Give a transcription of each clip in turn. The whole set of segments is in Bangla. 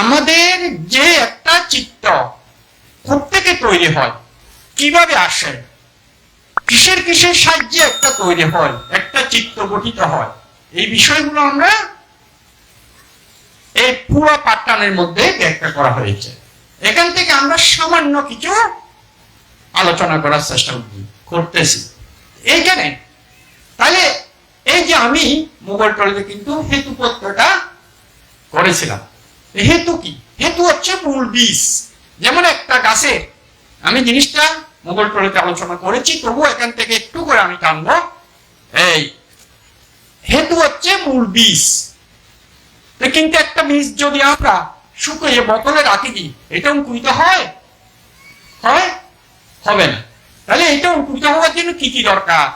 আমাদের যে একটা চিত্ত থেকে তৈরি হয়, কীভাবে আসে? কিসের কিসের সাহায্যে একটা তৈরি হয়, একটা চিত্ত গঠিত হয়? এই বিষয়গুলো আমরা এই পুরো পাঠটানের মধ্যে ব্যাখ্যা করা হয়েছে। এখান থেকে আমরা সামান্য কিছু আলোচনা করার চেষ্টা করতেছি। এইখানে, তাহলে এই যে আমি মোগল টলিতে কিন্তু হেতুপত্রটা করেছিলাম। হেতু কি? হেতু হচ্ছে মূল বীজ। যেমন একটা গাছে আমি জিনিসটা মোগল টলিতে আলোচনা করেছি তবু এখান থেকে একটু করে আমি টানবো। এই, হেতু হচ্ছে মূল বীজ। কিন্তু একটা বীজ যদি আমরা শুকিয়ে বোতলে রাখি দিই এটা অঙ্কুরিত হয়? হয়? হবে না। তাহলে এটা অঙ্কুরিত হওয়ার জন্য কি কি দরকার?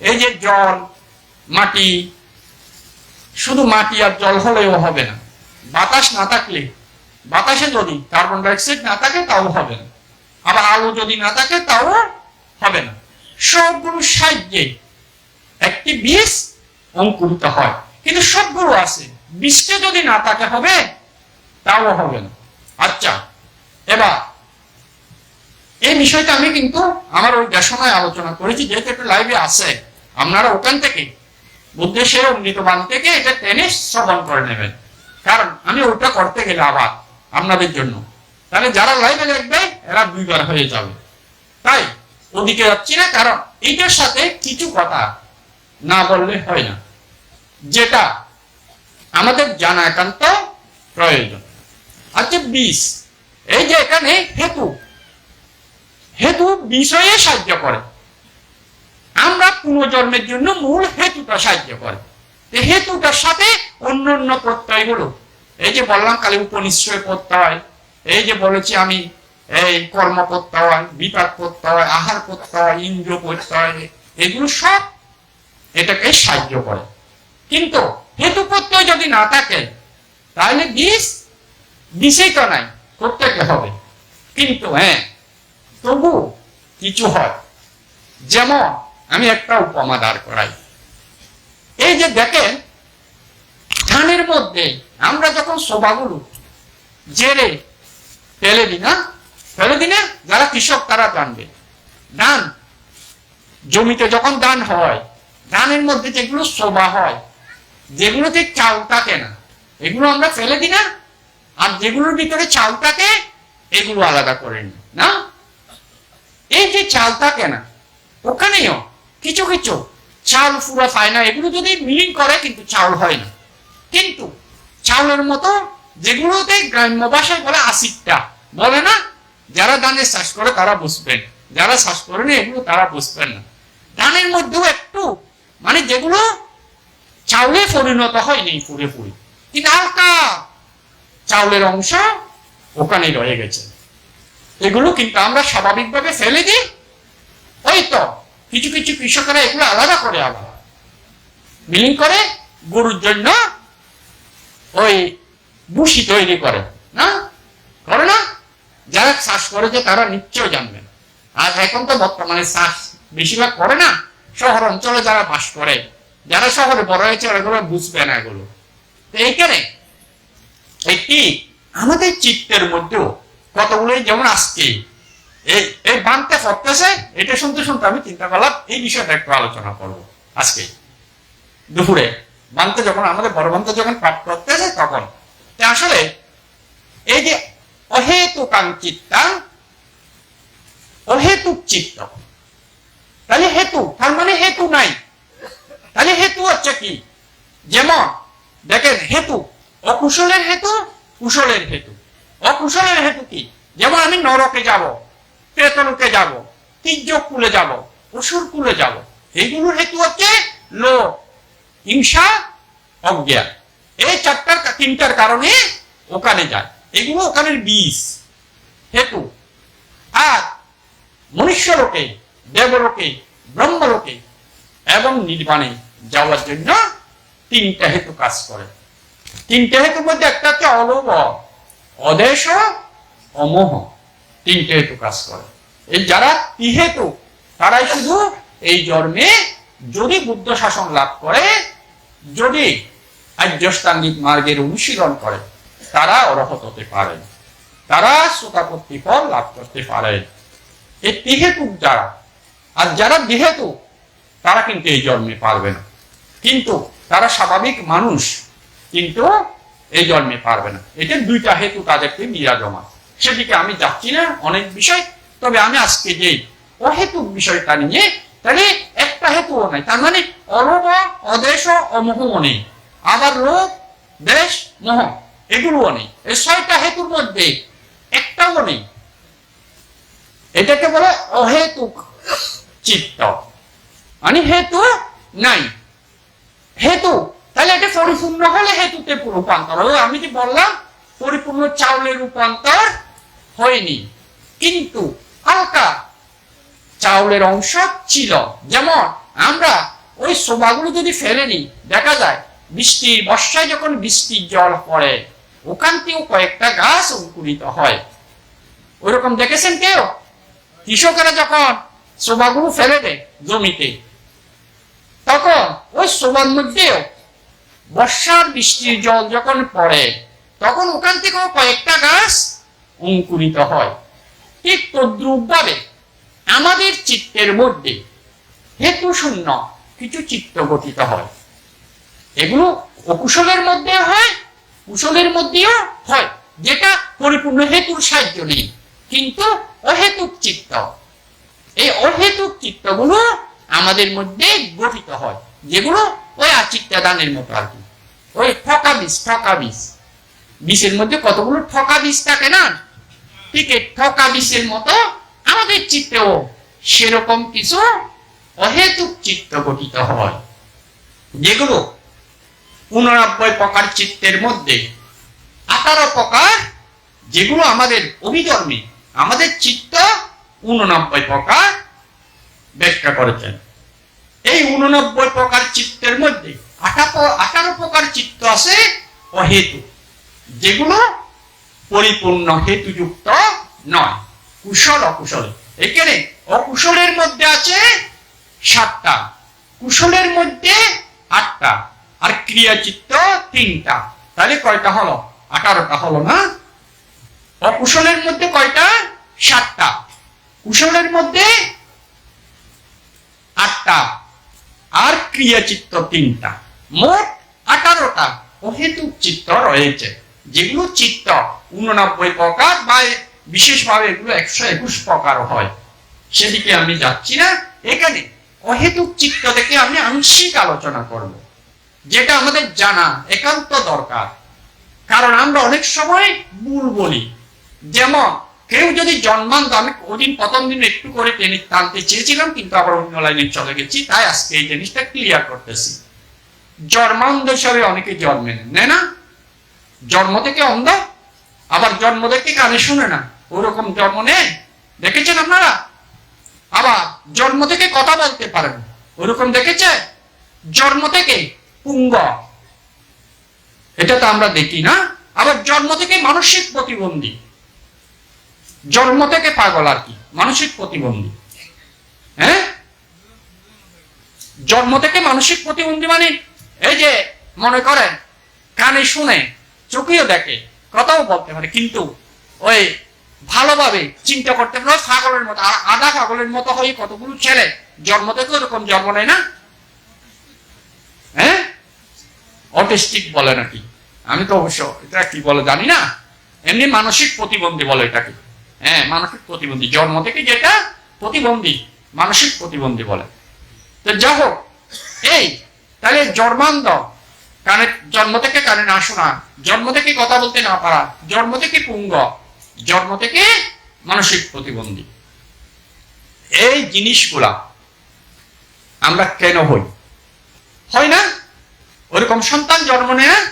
এই যে জল, মাটি, শুধু মাটি আর জল হলেও হবে না। বাতাস না থাকলে, বাতাসে যদি কার্বন ডাইঅক্সাইড না থাকে, তাও হবে না। আবার আলো যদি না থাকে, তাও হবে না। সবগুলো সাহায্যে একটি বীজ অঙ্কুরিত হয়। কিন্তু সবগুলো আছে। বীজটা যদি না থাকে, হবে? তাও হবে না। আচ্ছা এবার এই বিষয়টা আমি কিন্তু আমার ওই দেশনায় আলোচনা করেছি, যেহেতু একটা লাইভে আছে। আপনারা ওখান থেকে বুদ্ধেশ্বর অমৃতবান থেকে এটা টেনে শ্রবণ করে নেবেন। কারণ আমি ওটা করতে গেলে আবার আপনাদের জন্য। তাহলে যারা লাইভে দেখবে, এরা দুইবার হয়ে যাবে। তাই ওদিকে যাচ্ছি না, কারণ এইটার সাথে কিছু কথা না বললে হয় না। যেটা আমাদের জানা একান্ত প্রয়োজন। আচ্ছা বিষ। এই যে এখানে হেতু। হেতু বিষয়ে সাহায্য করে। আমরা পুনর্জন্মের জন্য মূল হেতুটা সাহায্য করে। হেতুটার সাথে অন্য অন্য প্রত্যয়গুলো এই যে বললাম কালী উপনিশ্চয় প্রত্যয়, এই যে বলেছি আমি, এই কর্ম প্রত্যয়, বিপাক প্রত্যয়, আহার প্রত্যয় ইন্দ্র প্রত্যয়, এগুলো সব এটাকে সাহায্য করে। কিন্তু হেতু প্রত্যয় যদি না থাকে, তাহলে বিষ, বিষই তো নাই প্রত্যেকে হবে? কিন্তু হ্যাঁ তবু কিছু হয়। যেমন আমি একটা উপমা দাঁড় করাই। এই যে দেখেন ধানের মধ্যে আমরা যখন শোভাগুলো জেরে ফেলে দিই, না? ফেলে না? যারা কৃষক, তারা জানবে। ধান জমিতে যখন ধান হয় ধানের মধ্যে যেগুলো শোভা হয়, যেগুলোতে চাল থাকে না, এগুলো আমরা ফেলে দিই না? আর যেগুলোর ভিতরে চাল থাকে, এগুলো আলাদা করে নিই, না? এই যে চাল থাকে না, ওখানেও কিছু কিছু চাল পুরো পায় না এগুলো যদি মিলিং করে, কিন্তু চাল হয় না। কিন্তু চাউলের মতো যেগুলোতে গ্রাম্য ভাষায় বলে আসিকটা বলে না? যারা ধানের চাষ করে তারা বুঝবেন যারা চাষ করে না এগুলো তারা বুঝবেন না। ধানের মধ্যেও একটু মানে যেগুলো চাউলে পরিণত হয়নি পুরোপুরি। কিন্তু হালকা চাউলের অংশ ওখানে রয়ে গেছে। এগুলো কিন্তু আমরা স্বাভাবিকভাবে ফেলে দিই। ওই তো, কিছু কিছু কৃষকেরা এগুলো আলাদা করে আবার। মিলিং করে গরুর জন্য ওই বুসি তৈরি করে। না? করে না? যারা চাষ করেছে তারা নিশ্চয় জানবেন আর এখন তো বর্তমানে চাষ বেশিরভাগ করে না, শহর অঞ্চলে যারা বাস করে, যারা শহরে বড় হয়েছে ওরা বুঝবে না এগুলো। এইখানে একটি আমাদের চিত্তের মধ্যেও কতগুলোই যেমন আজকে এই এই বানতে ফটতেছে এটা শুনতে শুনতে আমি চিন্তা করলাম, এই বিষয়টা একটু আলোচনা করব আজকে। দুপুরে বানতে যখন, আমাদের বড় যখন পাঠ করতেছে তখন আসলে এই যে অহেতুকাং চিত্তা অহেতুক চিত্ত তাহলে হেতু, তার মানে হেতু নাই। তাহলে হেতু হচ্ছে কি? যেমন, দেখেন, হেতু, অকুশলের হেতু, কুশলের হেতু। অকুশলের হেতু কি? যেমন আমি নরকে যাব, প্রেতলোকে যাব, তির্যক কুলে যাব, অসুর কুলে যাব, এইগুলোর হেতু হচ্ছে লোভ হিংসা অজ্ঞান এই চারটার তিনটার কারণে ওখানে যায়। এগুলো ওখানের বীজ হেতু আর মনুষ্যলোকে, দেবলোকে, ব্রহ্মলোকে এবং নির্বাণে যাওয়ার জন্য তিনটা হেতু কাজ করে। তিনটে হেতুর মধ্যে একটা হচ্ছে অলোভ অদেশ, অমোহ। তিনটে হেতু কাজ করে। এই যারা তিহেতু তারাই শুধু এই জন্মে যদি বুদ্ধ শাসন লাভ করে যদি আর্যষ্টাঙ্গিক মার্গের অনুশীলন করে, তারা অরহত হতে পারেন তারা শ্রোতাপত্তি ফল লাভ করতে পারেন এই তিহেতুক যারা, আর যারা যেহেতু তারা কিন্তু এই জন্মে পারবে না। কিন্তু তারা স্বাভাবিক মানুষ, কিন্তু এই জন্মে পারবে না। এটা দুইটা হেতু তাদেরকে বিরাজমান সেদিকে আমি যাচ্ছি না অনেক বিষয়, তবে আমি আজকে যে অহেতুক বিষয়টা নিয়ে, তাহলে একটা হেতুও নাই তার মানে অলোভ অদেশ অমোহও নেই। আবার লোভ দেশ, মোহ, এগুলোও নেই। এই ছয়টা হেতুর মধ্যে একটাও নেই। এটাকে বলে অহেতুক চিত্ত। মানে হেতু নাই। হেতু, তাহলে এটা পরিপূর্ণ হলে হেতুতে রূপান্তর। হবে আমি যে বললাম, পরিপূর্ণ চাউলের রূপান্তর হয়নি। কিন্তু হালকা চাউলের অংশ ছিল। যেমন, আমরা ওই শোভাগুলো যদি ফেলে নিই, দেখা যায় বৃষ্টি বর্ষায় যখন বৃষ্টির জল পড়ে, ওখান থেকেও কয়েকটা গাছ অঙ্কুরিত হয়। ওইরকম দেখেছেন কেউ? কৃষকেরা যখন শোভাগুলো ফেলে দেয় জমিতে, তখন ওই শোভার মধ্যেও বর্ষার বৃষ্টির জল যখন পড়ে, তখন ওখান থেকেও কয়েকটা গাছ অঙ্কুরিত হয়। ঠিক তদ্রুপ ভাবে আমাদের চিত্তের মধ্যে হেতু শূন্য, কিছু চিত্ত গঠিত হয়। এগুলো অকুশলের মধ্যে হয়, কুশলের মধ্যেও হয়, যেটা পরিপূর্ণ হেতুর সাহায্য নেই, কিন্তু অহেতুক চিত্ত। এই অহেতুক চিত্তগুলো আমাদের মধ্যে গঠিত হয়, যেগুলো ওই আচিত্তা দানের মতো আর কি। ওই ঠকা বিষ ঠকা বিষ। বিষের মধ্যে কতগুলো ঠকা বিষ থাকে না? ঠিক ঠকা বিষের মতো আমাদের চিত্তেও সেরকম কিছু অহেতুক চিত্ত গঠিত হয়। যেগুলো উননব্বই প্রকার চিত্তের মধ্যে আঠারো প্রকার, যেগুলো আমাদের অভিধর্মী, আমাদের চিত্ত উননব্বই প্রকার ব্যাখ্যা করেছেন। এই উননব্বই প্রকার চিত্তের মধ্যে আঠারো প্রকার চিত্ত আছে অহেতু যেগুলো পরিপূর্ণ হেতুযুক্ত নয়। কুশল অকুশল। এখানে অকুশলের মধ্যে আছে সাতটা, কুশলের মধ্যে আটটা, আর ক্রিয়া চিত্ত তিনটা। তাহলে কয়টা হলো? আঠারোটা হলো না? অকুশলের মধ্যে কয়টা? সাতটা। কুশলের মধ্যে আটটা, আর ক্রিয়া চিত্ত তিনটা। মোট আঠারোটা। অহেতুক চিত্ত রয়েছে। যেগুলো চিত্র উননব্বই প্রকার বা বিশেষভাবে এগুলো একশো একুশ প্রকার হয়। সেদিকে আমি যাচ্ছি না। এখানে অহেতুক চিত্ত থেকে আমি আংশিক আলোচনা করব। যেটা আমাদের জানা একান্ত দরকার। কারণ আমরা অনেক সময় ভুল বলি। যেমন, কেউ যদি জন্মান্ত, আমি ওদিন প্রথম দিন একটু করে টেনে টানতে চেয়েছিলাম, কিন্তু আবার অন্য লাইনে চলে গেছি, তাই আজকে এই জিনিসটা ক্লিয়ার করতেছি। জন্মান্ধ হিসাবে অনেকে জন্মে নেয় না? জন্ম থেকে অন্ধ, আবার জন্ম থেকে কানে শুনে না। ওরকম জন্ম নেই দেখেছেন আপনারা? আবার জন্ম থেকে কথা বলতে পারেন। ওরকম দেখেছে? জন্ম থেকে পুঙ্গ। এটা তো আমরা দেখি না? আবার জন্ম থেকে মানসিক প্রতিবন্ধী। জন্ম থেকে পাগল আর কি? মানসিক প্রতিবন্ধী। হ্যাঁ? জন্ম থেকে মানসিক প্রতিবন্ধী মানে? এই যে, মনে করেন, কানে শুনে, চোখেও দেখে, কথাও বলতে পারে, কিন্তু ওই ভালোভাবে চিন্তা করতে পারে, ছাগলের মতো, আর আধা ছাগলের মতো হয়ে কতগুলো ছেলে? জন্ম থেকে ওরকম জন্ম নেয় না। হ্যাঁ? অটিস্টিক বলে নাকি? আমি তো অবশ্য এটা কি বলে জানি না। এমনি মানসিক প্রতিবন্ধী বলে এটাকে। হ্যাঁ মানসিক প্রতিবন্ধী। জন্ম থেকে যেটা প্রতিবন্ধী, মানসিক প্রতিবন্ধী বলে। তো যা হোক, এই, তাহলে জন্মান্ধ। কানে, জন্ম থেকে কানে না শোনা। জন্ম থেকে কথা বলতে না পারা। জন্ম থেকে পুঙ্গ। জন্ম থেকে মানসিক প্রতিবন্ধী। এই জিনিসগুলা আমরা কেন হই? হয় না? ওরকম সন্তান জন্ম নেয়?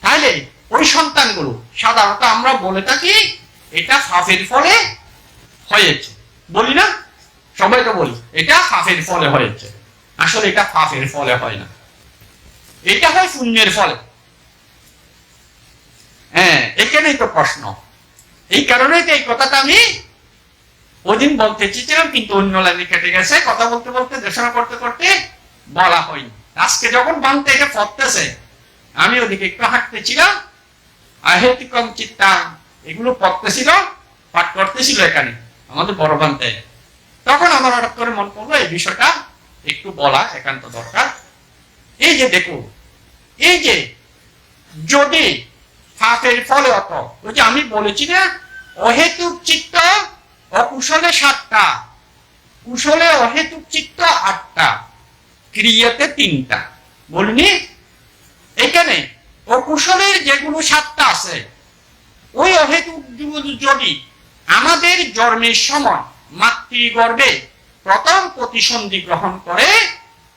তাহলে ওই সন্তানগুলো সাধারণত আমরা বলে থাকি, এটা ফাফের ফলে হয়েছে। বলি না? সবাই তো বলি, এটা ফাফের ফলে হয়েছে। আসলে এটা ফাফের ফলে হয় না। এটা হয় শূন্যের ফলে। হ্যাঁ এখানেই তো প্রশ্ন। এই কারণে তো এই কথাটা আমি ওদিন বলতে চেয়েছিলাম, কিন্তু অন্য লাইনে কেটে গেছে। কথা বলতে বলতে, দেশনা করতে করতে বলা হয়নি। আজকে যখন বানতে এটা পড়তেছে আমি ওদিকে একটু হাঁটতেছিলাম, আহেতিকম চিত্তা, এগুলো পড়তেছিল, পাঠ করতেছিল এখানে, আমাদের বড় বান্তে তখন আমার হঠাৎ করে মন পড়ল, এই বিষয়টা একটু বলা একান্ত দরকার। এই যে দেখো, এই যে যদি ফাঁকের ফলে অত, ওই যে আমি বলেছি না অহেতুক চিত্ত অকুশলে সাতটা। কুশলে অহেতুক চিত্ত আটটা, ক্রিয়াতে তিনটা। বলিনি, এখানে অকুশলের যেগুলো সাতটা আছে, ওই অহেতুক যদি আমাদের জন্মের সময় মাতৃগর্ভে প্রথম প্রতিসন্ধি গ্রহণ করে,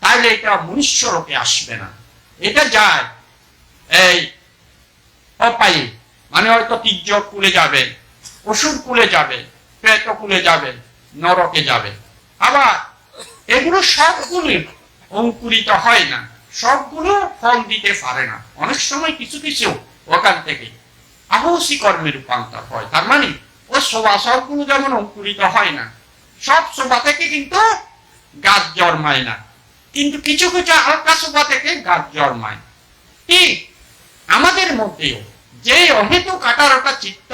তাহলে এটা মনুষ্য রূপে আসবে না। এটা যায় এই অপায়ী মানে হয়তো তীর্য কুলে যাবে। অসুর কুলে যাবে, প্রেত কুলে যাবে, নরকে যাবে। আবার এগুলো সবগুলো অঙ্কুরিত হয় না, সবগুলো ফল দিতে পারে না। অনেক সময় কিছু কিছু ওখান থেকে আহসি কর্মে রূপান্তর হয়। তার মানে ও শোভা সবগুলো যেমন অঙ্কুরিত হয় না, সব শোভা থেকে কিন্তু গাছ জন্মায় না। কিন্তু কিছু কিছু হালকা শোভা থেকে গাছ জন্মায়। ঠিক আমাদের মধ্যেও যে অহেতু কাটারটা চিত্ত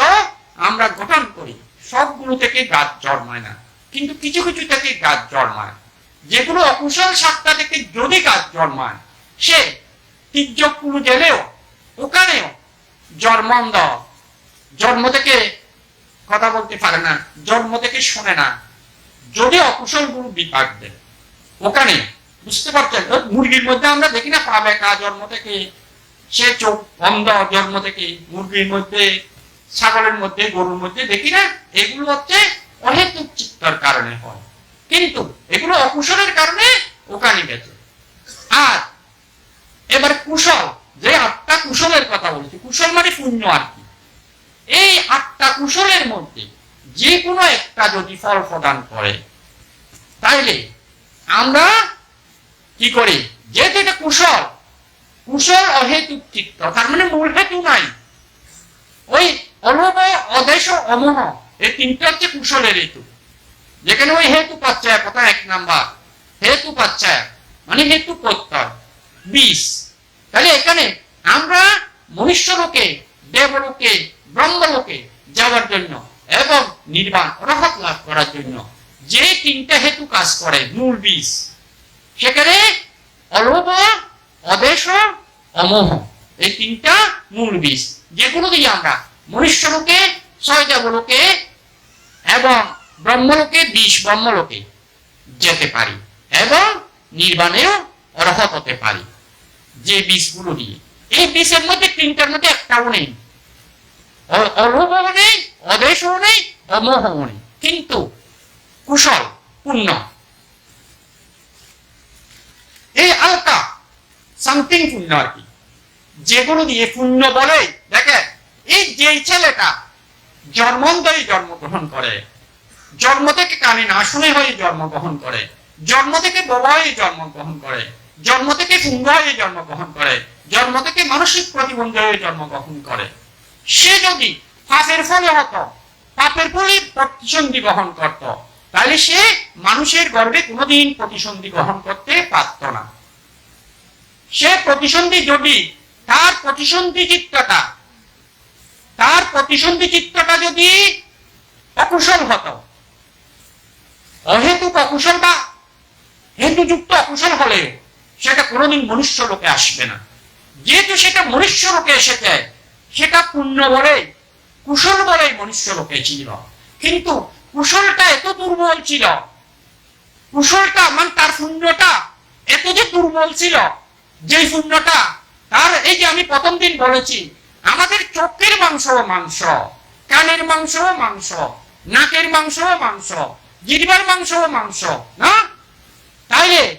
আমরা গঠন করি। সবগুলো থেকে গাছ জন্মায় না। কিন্তু কিছু কিছু থেকে গাছ জন্মায়। যেগুলো অকুশল সাতটা থেকে যদি গাছ জন্মায়, সে তীর্যকুলো জেলেও, ওখানেও জন্মন্দ জন্ম থেকে কথা বলতে পারে না, জন্ম থেকে শোনে না। যদি অকুশল গুরু বিপাক দেয়, ওখানে, বুঝতে পারছেন? মুরগির মধ্যে আমরা দেখি না পাবে কা জন্ম থেকে? সে চোখ অন্ধ জন্ম থেকে মুরগির মধ্যে ছাগলের মধ্যে, গরুর মধ্যে, দেখি না, এগুলো হচ্ছে অহেতুক চিত্তর কারণে হয়। কিন্তু এগুলো অকুশলের কারণে ওখানে গেছে। আর এবার কুশল, যে আটটা কুশলের কথা বলছি, কুশল মানে পুণ্য আর কি। এই আটটা কুশলের মধ্যে যে কোনো একটা যদি ফল প্রদান করে, তাইলে আমরা কি করি? যেহেতু এটা কুশল কুশল অহেতুক চিত্ত, তার মানে মূল হেতু নাই। ওই অলোভ অদেশ অমোহ। এই তিনটা হচ্ছে কুশলের হেতু। যেখানে ওই হেতু পাচ্ছে কথা, এক নাম্বার। হেতু পাচ্ছে মানে হেতু প্রত্যয়। বিষ। তাহলে এখানে আমরা মনুষ্য লোকে দেবলোকে, ব্রহ্মলোকে যাওয়ার জন্য এবং নির্বাণ অরহত লাভ করার জন্য যে তিনটা হেতু কাজ করে, মূল বিষ। সেখানে অলোভ, অদেশ, অমোহ। এই তিনটা মূল বিষ। যেগুলো দিয়ে আমরা মনুষ্যলোকে ছয় দেবলোকে এবং ব্রহ্মলোকে, বিষ ব্রহ্মলোকে যেতে পারি এবং নির্বাণেও অর্হত হতে পারি যে বিষগুলো দিয়ে। এই বিষের মধ্যে তিনটার মধ্যে একটাও নেই। অলোভও নেই অদেশও নেই, অমোহও নেই। কিন্তু কুশল, পুণ্য। এই আলকা সামথিং পুণ্য আর কি। যেগুলো দিয়ে পুণ্য বলে দেখে এই ছেলেটা জন্মন্তই জন্মগ্রহণ করে। জন্ম থেকে কানে না শুনে হয়ে জন্মগ্রহণ করে। জন্ম থেকে বোবা হয়ে জন্মগ্রহণ করে। জন্ম থেকে পুঙ্গ হয়ে জন্মগ্রহণ করে। জন্ম থেকে মানসিক প্রতিবন্ধী হয়ে জন্মগ্রহণ করে। সে যদি পাপের ফলে হতো, পাপের ফলে প্রতিসন্ধি গ্রহণ করত, তাহলে সে মানুষের গর্ভে কোনোদিন প্রতিসন্ধি গ্রহণ করতে পারত না। সে প্রতিসন্ধি যদি, তার প্রতিসন্ধি চিত্তটা তার প্রতিসন্ধি চিত্তটা যদি অকুশল হতো, অহেতুক অকুশল বা হেতুযুক্ত অকুশল হলেও সেটা কোনোদিন মনুষ্য লোকে আসবে না। যেহেতু সেটা মনুষ্য লোকে এসেছে, সেটা পুণ্য বলে কুশল বলে মনুষ্য লোকে ছিল কিন্তু কুশলটা এত দুর্বল ছিল, কুশলটা মানে তার পুণ্যটা এত যে দুর্বল ছিল যে পুণ্যটা তার, এই যে আমি প্রথম দিন বলেছি আমাদের চোখের মাংস মাংস, কানের মাংস মাংস, নাকের মাংস মাংস, জিহ্বার মাংস মাংস, না? তাইলে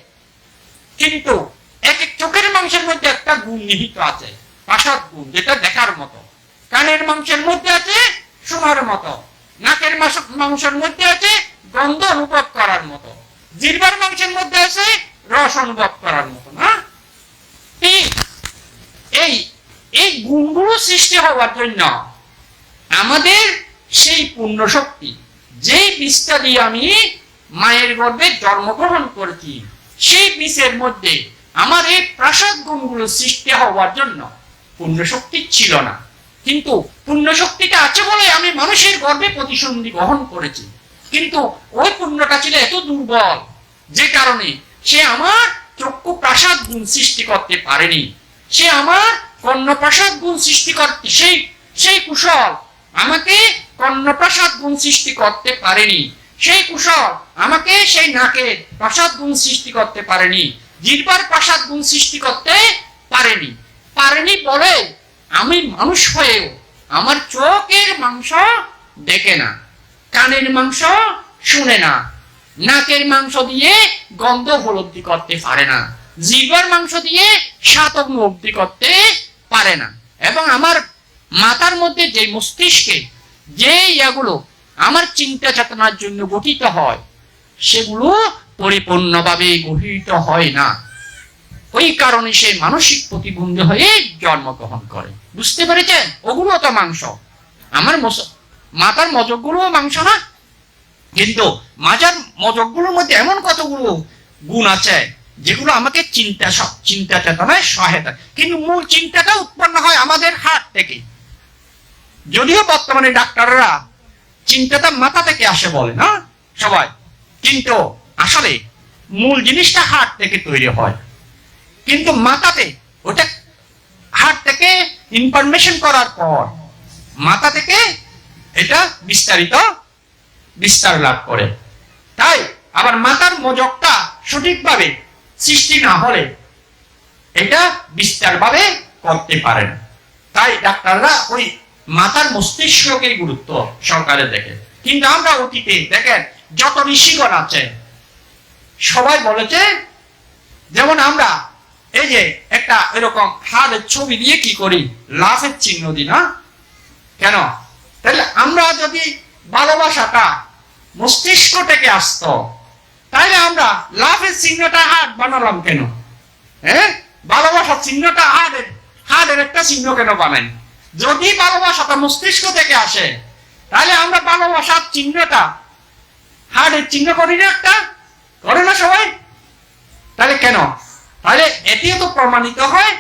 কিন্তু এক এক চোখের মাংসের মধ্যে একটা গুণ নিহিত আছে, পাশার গুণ, যেটা দেখার মতো। কানের মাংসের মধ্যে আছে শোনার মতো, নাকের মাস- মাংসের মধ্যে আছে গন্ধ অনুভব করার মতো জিরবার মাংসের মধ্যে আছে রস অনুভব করার মতো, না? এই এই গুণগুলো সৃষ্টি হওয়ার জন্য আমাদের সেই পূর্ণ শক্তি যেই বীজটা দিয়ে আমি মায়ের গর্ভে জন্মগ্রহণ করেছি, সেই বীজের মধ্যে আমার এই প্রাসাদ গুণগুলো সৃষ্টি হওয়ার জন্য পূর্ণ শক্তি ছিল না। কিন্তু পুণ্য শক্তিটা আছে বলে আমি মানুষের গর্বে প্রতিসন্ধি গ্রহণ করেছি। কিন্তু ওই পুণ্যটা ছিল এত দুর্বল, যে কারণে সে আমার চক্ষু প্রাসাদ গুণ সৃষ্টি করতে পারেনি। সে আমার কর্ণপ্রাসাদ গুণ সৃষ্টি করতে সেই সেই কুশল আমাকে কর্ণপ্রাসাদ গুণ সৃষ্টি করতে পারেনি। সেই কুশল আমাকে সেই নাকের প্রাসাদ গুণ সৃষ্টি করতে পারেনি। জিরবার প্রাসাদ গুণ সৃষ্টি করতে পারেনি। পারেনি বলে আমি মানুষ হয়েও আমার চোখের মাংস দেখে না, কানের মাংস শুনে না, নাকের মাংস দিয়ে গন্ধ উপলব্ধি করতে পারে না, জিহ্বার মাংস দিয়ে স্বাদ উপলব্ধি করতে পারে না। এবং আমার মাথার মধ্যে যে মস্তিষ্কে যে ইয়াগুলো আমার চিন্তা চেতনার জন্য গঠিত হয়, সেগুলো পরিপূর্ণভাবে গঠিত হয় না। ওই কারণে সে মানসিক প্রতিবন্ধী হয়ে জন্মগ্রহণ করে। বুঝতে পেরেছেন? ওগুলো তো মাংস। আমার মাথার মজকগুলোও মাংস না। কিন্তু মাজার মজকগুলোর মধ্যে এমন কতগুলো গুণ আছে যেগুলো আমাকে চিন্তা স- চিন্তা চেতনায় সহায়তা। কিন্তু মূল চিন্তাটা উৎপন্ন হয় আমাদের হাত থেকে। যদিও বর্তমানে ডাক্তাররা চিন্তাটা মাথা থেকে আসে বলে না সবাই, কিন্তু আসলে মূল জিনিসটা হার্ট থেকে তৈরি হয়। কিন্তু মাথাতে ওটা হার্ট থেকে ইনফরমেশন করার পর মাথা থেকে এটা বিস্তারিত বিস্তার লাভ করে। তাই আবার মাথার মজকটা সঠিকভাবে সৃষ্টি না হলে এটা বিস্তারভাবে করতে পারে না তাই ডাক্তাররা ওই মাথার মস্তিষ্ককে গুরুত্ব সরকারে দেখে কিন্তু আমরা অতীতে দেখেন, যত ঋষিগণ আছে, সবাই বলেছে, যেমন আমরা এই যে একটা এরকম হাড়ের ছবি দিয়ে কি করি লাভের চিহ্ন দিই না? কেন? তাহলে আমরা যদি ভালোবাসাটা মস্তিষ্ক থেকে আসতো তাহলে আমরা লাভের চিহ্নটা হাট বানালাম কেন? হ্যাঁ ভালোবাসার চিহ্নটা হাটের হাটের একটা চিহ্ন কেন বানাই? যদি ভালোবাসাটা মস্তিষ্ক থেকে আসে তাহলে আমরা ভালোবাসার চিহ্নটা হাটের চিহ্ন করি না একটা? করে না সবাই? তাহলে কেন? তাহলে এটিও তো প্রমাণিত হয়।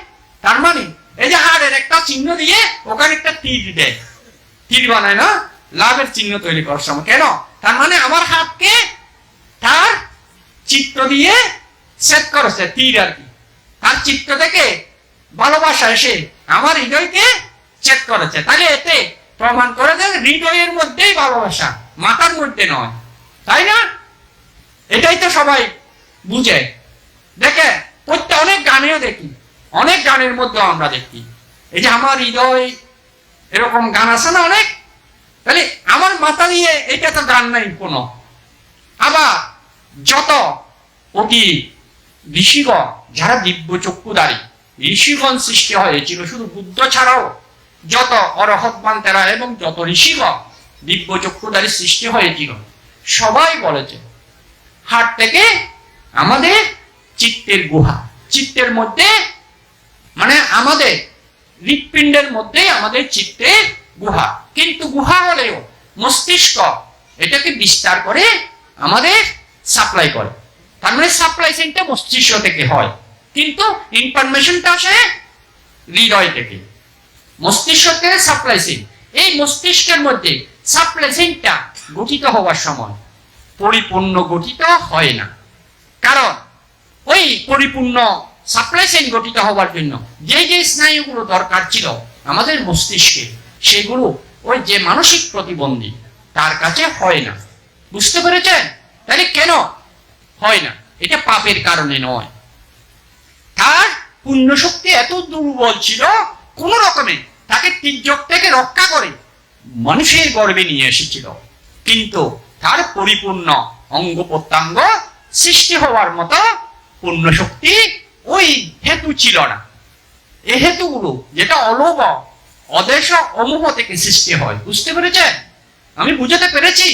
তার মানে এই যে হাড়ের একটা চিহ্ন দিয়ে ওখানে একটা তীর দেয়। তীর বানায় না? লাভের চিহ্ন তৈরি করার সময় কেন? তার মানে আমার হাতকে তার চিত্র দিয়ে সেট করেছে তীর আর কি। তার চিত্র থেকে ভালোবাসা এসে আমার হৃদয়কে চেক করেছে। তাহলে এতে প্রমাণ করে যে হৃদয়ের মধ্যেই ভালোবাসা, মাথার মধ্যে নয়। তাই না? এটাই তো সবাই বুঝে। দেখে, প্রত্যেক অনেক গানেও দেখি, অনেক গানের মধ্যে আমরা দেখি। এই যে আমার হৃদয়, এরকম গান আছে না অনেক? তাহলে আমার মাথা দিয়ে এটা তো গান নাই কোনো। আবার যত অতি ঋষিগণ, যারা দিব্য চক্ষুদারী ঋষিগণ সৃষ্টি হয়েছিল শুধু বুদ্ধ ছাড়াও যত অরহৎমান তেরা এবং যত ঋষিগণ দিব্য চক্ষুদারী সৃষ্টি হয়েছিল সবাই বলেছে, হাট থেকে আমাদের চিত্তের গুহা, চিত্তের মধ্যে মানে আমাদের হৃৎপিণ্ডের মধ্যে আমাদের চিত্তের গুহা। কিন্তু গুহা হলেও মস্তিষ্ক এটাকে বিস্তার করে আমাদের সাপ্লাই করে। তার মানে সাপ্লাই চেনটা মস্তিষ্ক থেকে হয়। কিন্তু ইনফরমেশনটা আসে হৃদয় থেকে। মস্তিষ্ক থেকে সাপ্লাই চেন এই মস্তিষ্কের মধ্যে সাপ্লাই চেনটা গঠিত হওয়ার সময় পরিপূর্ণ গঠিত হয় না। কারণ ওই পরিপূর্ণ সাপ্লাই চেইন গঠিত হওয়ার জন্য যে যে স্নায়ুগুলো দরকার ছিল আমাদের মস্তিষ্কে, সেগুলো ওই যে মানসিক প্রতিবন্ধী, তার কাছে হয় না। বুঝতে পেরেছেন? তাহলে কেন? হয় না, এটা পাপের কারণে নয়। তার পুণ্য শক্তি এত দুর্বল ছিল, কোন রকমে তাকে তির্যক থেকে রক্ষা করে মানুষের গর্বে নিয়ে এসেছিল। কিন্তু তার পরিপূর্ণ অঙ্গ প্রত্যঙ্গ সৃষ্টি হওয়ার মতো পূর্ণ শক্তি ওই হেতু ছিল না। এই হেতুগুলো যেটা অলোভ অদেশ অমোহ থেকে সৃষ্টি হয়, বুঝতে পেরেছেন? আমি বুঝাতে পেরেছি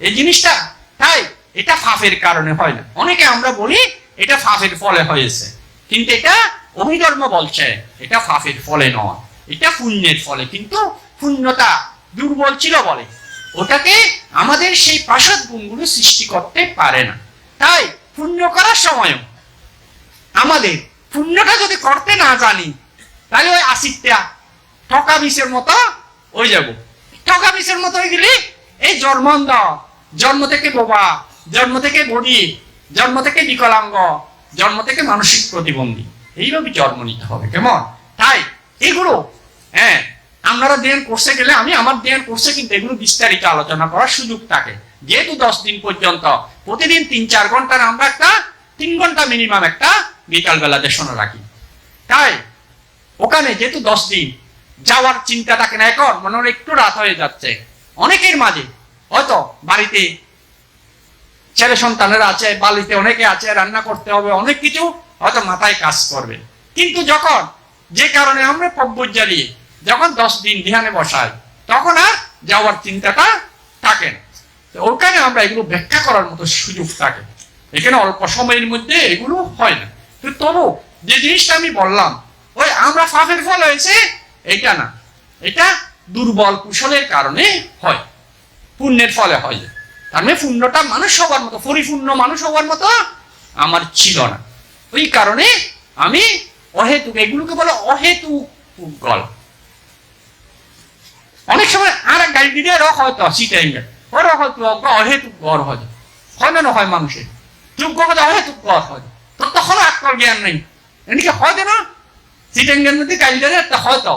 এই জিনিসটা। তাই এটা ফাফের কারণে হয় না। অনেকে আমরা বলি এটা ফাফের ফলে হয়েছে। কিন্তু এটা অভিধর্ম বলছে, এটা ফাফের ফলে নয়। এটা পুণ্যের ফলে। কিন্তু পুণ্যতা দুর্বল ছিল বলে। ওটাকে আমাদের সেই প্রাসাদ গুণগুলো সৃষ্টি করতে পারে না। তাই পুণ্য করার সময়ও আমাদের পুণ্যটা যদি করতে না জানি, তাহলে ওই আশিটা ঠকা বিষের মতো হয়ে যাব। ঠকা বিষের মতো হয়ে গেলে এই জন্মন্ধ, জন্ম থেকে বোবা জন্ম থেকে গরিব জন্ম থেকে বিকলাঙ্গ, জন্ম থেকে মানসিক প্রতিবন্ধী। এইভাবে জন্ম নিতে হবে, কেমন? তাই, এগুলো হ্যাঁ আপনারা দেন কোর্সে গেলে আমি আমার দেন কোর্সে কিন্তু এগুলো বিস্তারিত আলোচনা করার সুযোগ থাকে। যেহেতু দশ দিন পর্যন্ত, প্রতিদিন তিন চার ঘণ্টার আমরা একটা, তিন ঘণ্টা মিনিমাম একটা বিকাল বেলা দেশনা রাখি। তাই, ওখানে যেহেতু দশ দিন, যাওয়ার চিন্তা থাকে না, এখন মনে হয় একটু রাত হয়ে যাচ্ছে। অনেকের মাঝে, হয়তো বাড়িতে ছেলে সন্তানেরা আছে, বালিতে অনেকে আছে, রান্না করতে হবে, অনেক কিছু হয়তো মাথায় কাজ করবে। কিন্তু যখন যে কারণে আমরা পব্য জ্বালিয়ে যখন দশ দিন ধ্যানে বসাই, তখন আর যাওয়ার চিন্তাটা থাকে না। ওখানে আমরা এগুলো ব্যাখ্যা করার মতো সুযোগ থাকে। এখানে অল্প সময়ের মধ্যে এগুলো হয় না। তবু যে জিনিসটা আমি বললাম, ওই আমরা ফাফের ফল হয়েছে, এটা না। এটা দুর্বল কুশলের কারণে হয়। পুণ্যের ফলে হয়। তার মানে পুণ্যটা মানুষ হওয়ার মতো, পরিপূর্ণ মানুষ হওয়ার মতো আমার ছিল না। ওই কারণে আমি অহেতুক, এগুলোকে বলে অহেতুক গল অনেক সময় আর গাড়ি দিয়ে রক হয়তো সিটাই ওর হয়তো অহেতুক গড় হয় হয় না, হয় মানুষের যোগ্য কথা অহেতুক গড় হয় তো তখনও আক্কল জ্ঞান নেই। এদিকে হয় না? সিটেঙ্গের মধ্যে গাড়ি দিয়ে একটা হয়তো।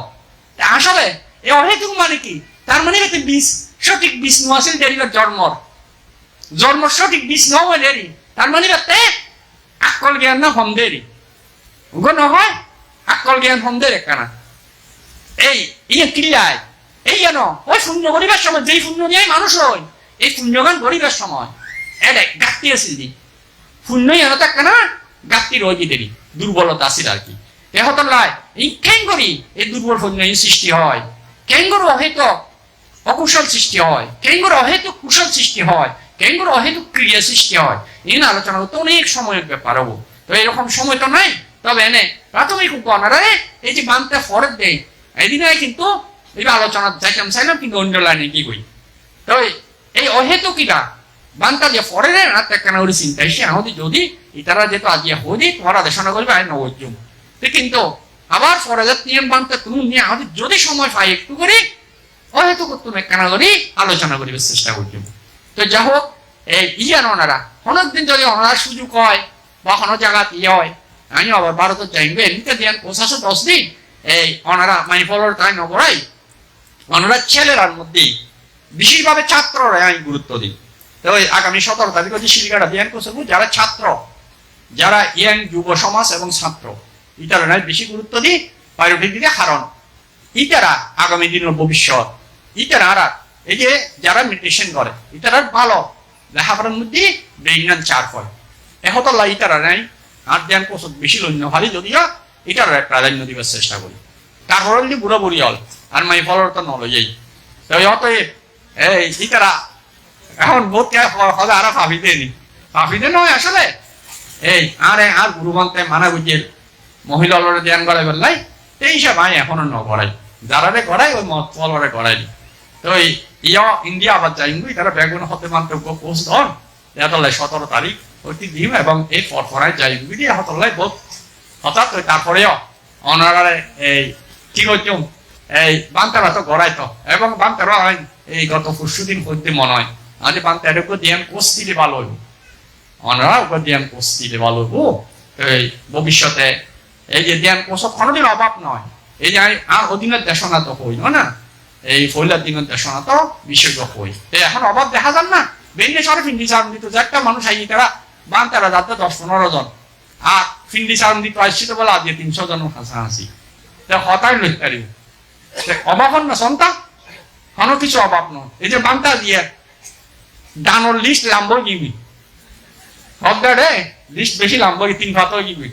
আসলে এই অহেতুক মানে কি? তার মানে বিষ, সঠিক বিষ নোয়াছিল দেরিবার জন্মর। জন্ম সঠিক বিষ নয় দেরি তার মানে আক্কল জ্ঞান না হম দেরি নহয়? আক্কল জ্ঞান হম দেরি কেনা এই ইয়ে কিল্লায় এই যেন ওই শূন্য গরিবের সময়, যেই শূন্য নিয়ে মানুষ হয়, এই শূন্যগান গরিবের সময়। এটা গাত্তি দি শূন্য যেন থাকে না গাত্তি রয়েছে দেরি দুর্বলতা আর কি। তেহতর লাই এই কেন করি এই দুর্বল শূন্য সৃষ্টি হয়। কেন করে অহেত অকুশল সৃষ্টি হয়। কেন করে অহেতুক কুশল সৃষ্টি হয়। কেন করে অহেতুক ক্রিয়া সৃষ্টি হয়। এই আলোচনা করতে অনেক সময়ের ব্যাপার হব। তো এরকম সময় তো নাই। তবে এনে প্রাথমিক উপকরণে এই যে বানতে ফরত দেয় এদিনে কিন্তু এই আলোচনা যাইতাম, চাইলাম কিন্তু অন্য লাইনে কি কই তো এই অহেতুকিরা বান্তা যে ফরে না তা কেন ওর চিন্তা এসে আমাদের যদি, ইতারা যেহেতু আজি হদি, তোমারা দেশনা করবে, আয় নবজুম তো কিন্তু আবার ফরে নিয়ম বানতে তুমি নিয়ে আমাদের যদি সময় পাই একটু করে অহেতুক তুমি কেন করি, আলোচনা করিবার চেষ্টা করছ তো যা হোক এই ইয়ান ওনারা অনেকদিন যদি ওনারা সুযোগ হয়, বা কোনো জায়গাতে ইয়ে হয়, আমি আবার ভারতে যাইবে এমনিতে দিয়ান পঁচাশো, দশ দিন এই ওনারা মাই ফলোর তাই নগরাই ওনারা ছেলেরার মধ্যে বিশেষভাবে ছাত্ররা আমি গুরুত্ব দিই। তো আগামী সতেরো তারিখ হচ্ছে শিলিকাটা ধ্যান করছে যারা ছাত্র, যারা ইয়াং যুব সমাজ এবং ছাত্র নয় বেশি গুরুত্ব দিই পাইরোটিক দিকে হারণ। ইতারা আগামী দিনের ভবিষ্যৎ ইতারা আর এই যে যারা মেডিটেশন করে ইতারা ভালো। লেখাপড়ার মধ্যে ব্রেইনান চার হয়। এহতল্লা ইতারা নাই, আর ধ্যান করছে বেশি লন্য ভারী যদিও ইতারা প্রাধান্য দিবার চেষ্টা করি। তারপরে যদি বুড়ো বুড়ি হল, আর মাই ফলর তো নলইয়াই তো অতএব, এই ইতারা এখন বোধ হবে আরও ফাফিতে নি ফাফিতে নয় আসলে। এই, আরে, আর গুরু গুরুমন্তে মানা বুঝিয়ে মহিলা ধ্যান গড়াই বললাই, এই হিসাব আমি এখনও ন গড়াই যারারে গড়াই, ওই মত ফলরে গড়াই। তো এই ইয়া, ইন্ডিয়া আবার যাইঙ্গুই, তারা বেগুন হতে মন্তব্য পোস্ট সতেরো তারিখ দিম এবং এই পরপরায় যাইঙ্গুই দিয়ে হতলাই বোধ। হঠাৎ ওই তারপরেও অনারারে এই কি করছুম এই বান্তারা তো গড়াই তো এবং বান্তারা এই গত পরশু দিন করতে মনে হয়। আজ বান্তারে ওকে দিয়ান কোষ দিলে ভালো হইব অনারা ওকে দিয়ান কোষ এই ভবিষ্যতে এই যে ধ্যান কোষত কোনোদিন অভাব নয়। এই যে আর অধীনের দেশনা তো হইল না। এই ফৈলার দিনের দেশনা তো বিশেষ হই এখন অভাব দেখা যান না? বেরিয়ে সরে ফিন্ডি চারণ দিত একটা মানুষ আই তারা বান তারা যাতে দশ, পনেরো জন। আর ফিন্ডি চারণ দিত আসছি তো বলে আজকে তিনশো জন হাসাহাসি হতাই লই পারিব অভাব না সন্তান? কোনো কিছু অভাব নয়। এই যে বান্তা দিয়ে ডানোর লিস্ট লাম্বর গিবি হদ্দারে লিস্ট বেশি লাম্বর তিন ভাত গিবি।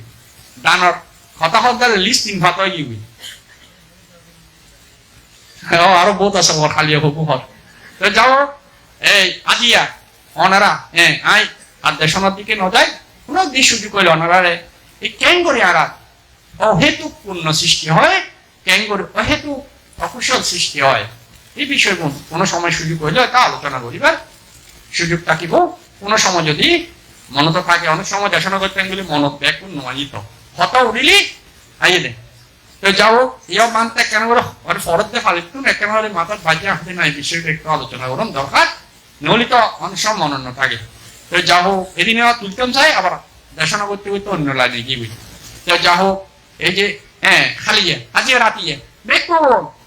ডানোর, কথা হদ্দারে লিস্ট তিন ভাত গিবি। আরও বহুত আছে ওর খালি হবু হর যাও, এই আজিয়া অনারা হ্যাঁ আই আর দেশনার দিকে ন যায় কোনো দিক সুযোগ কইল অনারারে। এই কেন করে আরা অহেতুক পূর্ণ সৃষ্টি হয়। কেন করে অহেতুক অকুশল সৃষ্টি হয়। এই বিষয়ে কোনো সময় সুযোগ হইলে তা আলোচনা করিবার সুযোগ থাকিব। কোনো সময় যদি মনত থাকে, অনেক সময় দেশনা করতে গেলে মনত ব্যাকুল নয় হত উড়িলি, আইয়ে দে। তো যাও ইয়া মানতে কেন করে? ওর ফরত দে ফালিতু না কেন করে মাথার বাজে আসতে নাই বিষয়টা একটু আলোচনা করুন, দরকার? নলি তো অনেক সময় মনন্য থাকে। তো যা হোক এদিনে তুলতাম চাই, আবার দেশনা করতে করতে অন্য লাইনে কি বুঝি তো যা হোক এই যে হ্যাঁ খালি যে খালিয়ে আজিয়ে রাতিয়ে দেখো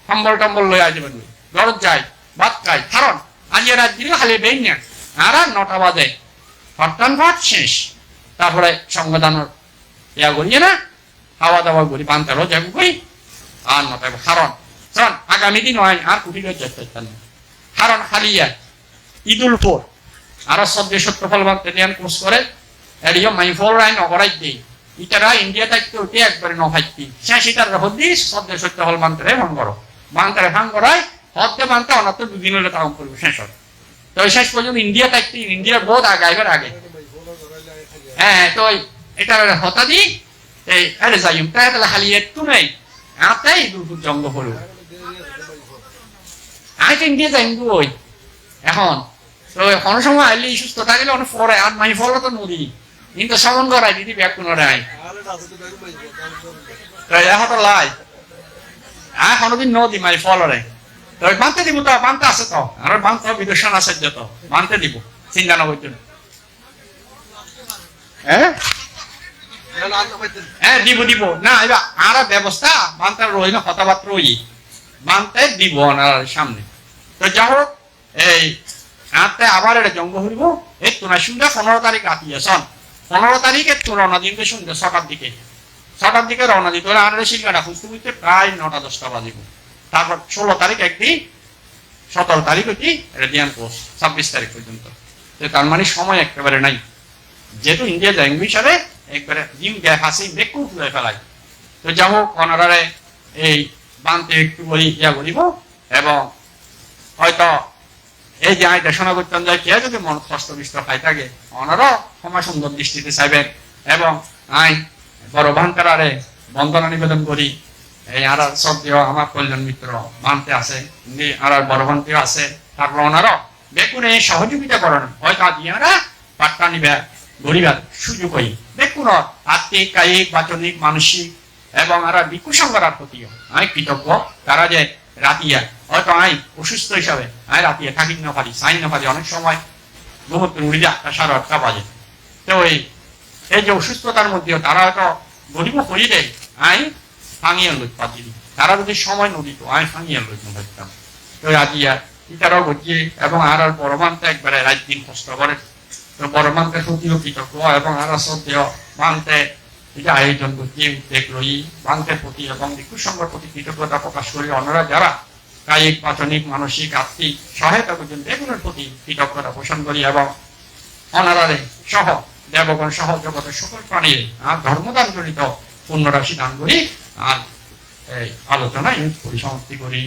কম্বল টম্বল লয়ে আসবেন গরজ যায়, ভাত খাই কারণ আজিয়ে রাত দিলে খালি বেই না। আর নটা বাজে। হরটান ভাত শেষ। তারপরে সংবিধানের ইয়া করিয়ে না খাওয়া দাওয়া করি পান্তারও যাব কই আর নটায় কারণ কারণ আগামী দিন হয়, আর কুটির যেতে চান না। কারণ খালিয়া ঈদুল ফোর। আরও সদ্য সত্য ফল বানতে দেন কোর্স করে। এরিও মাই ফল রাই নগরাই দেই। ইটারা ইন্ডিয়া থাকতে ওটি একবারে নহাইতি শেষ ইটার হদি সদ্য সত্য ফল বানতে ভাঙ করো বানতে ভাঙ করায় হতে বানতে অনাত্ম বিভিন্ন কাম করবে, শেষ হয় তো শেষ পর্যন্ত ইন্ডিয়া থাকতে ইন্ডিয়া বহুত আগাইবার আগে। হ্যাঁ তো এটা হতা দি তাহলে খালি একটু নেই। আতাই দুপুর জঙ্গ হলো। আমি তো ইন্ডিয়া যাইম ওই। এখন, তো এখন সময় আইলে সুস্থ থাকলে অনেক পরে, আর মাই ফল তো নদী কিন্তু সমন করাই দিদি ব্যাগ কোনো তো এখন লাই। আর কোনোদিন নদী মাই ফলরে। তো বানতে দিব তো, বানতে আছে তো। আর বানতে বিদূষণ আছে যত বানতে দিব। চিন্তা না করতে। হ্যাঁ? হ্যাঁ দিব দিব। না, এবার আর ব্যবস্থা রই না কথাবার্তা রই দিব ওনার সামনে। তো যা হোক, এই আটতে আবার এটা জঙ্গ হইব। এই পনেরো তারিখ রাতি সন পনেরো তারিখে তো রওনা দিকে। দিকে রওনা দিতে আমাদের খুঁজতে খুঁজতে প্রায় নটা, দশটা বাজিব। তারপর ষোলো তারিখ একদিন, সতেরো তারিখ দিয়ান কোর্স ছাব্বিশ তারিখ পর্যন্ত। তার মানে সময় একেবারে নাই। যেহেতু ইন্ডিয়া ল্যাঙ্গুয়েজ হিসাবে একবারে ফেলায় তো যা হোক, অনারারে এই বানতে একটু বলি, ইয়া এবং হয়তো এই যে করতাম যায় কে যদি মন কষ্ট থাকে অনারও সুন্দর দৃষ্টিতে চাইবেন। এবং আই বড় ভান্তারে বন্দনা নিবেদন করি। এই আর সব দিও আমার কল্যাণ মিত্র মানতে আছে আর বড় ভান্তিও আছে। তারপর ওনারও এই সহযোগিতা করেন। হয়তো দিয়ারা পাট্টা নিবে। গরিবার সুযোগ হই দেখুন আত্মিক, কায়িক, বাচনিক, মানসিক এবং আর বিকুসংগরার প্রতিও আমি কৃতজ্ঞ। তারা যে রাতিয়া, হয়তো আই অসুস্থ হিসাবে আমি রাতিয়া থাকি না পারি, সাইন না পারি, অনেক সময় ঘুমোতে উড়ি যায় সাড়ে আটটা বাজে। তো এই এই যে অসুস্থতার মধ্যে তারা হয়তো গরিব দেয় আই ভাঙিয়ে লই পাতি তারা যদি সময় নদীত আই ভাঙিয়ে লই ভাবতাম তো রাজিয়া ইটারাও ঘটিয়ে এবং আর আর পরমান্তে একবারে রাত দিন কষ্ট করে। পরমান্তে সতীয় কৃতজ্ঞ এবং আর প্রতি এবং প্রতি কৃতজ্ঞতা প্রকাশ অন্যরা যারা কায়িক পাচনিক মানসিক আর্থিক সহায়তা পর্যন্ত এগুলোর প্রতি কৃতজ্ঞতা পোষণ করি এবং অনারারে সহ দেবগণ সহ জগতের সকল প্রাণীর আর ধর্মদান জড়িত পুণ্যরাশি দান করি আর এই আলোচনা পরিসমাপ্তি করি।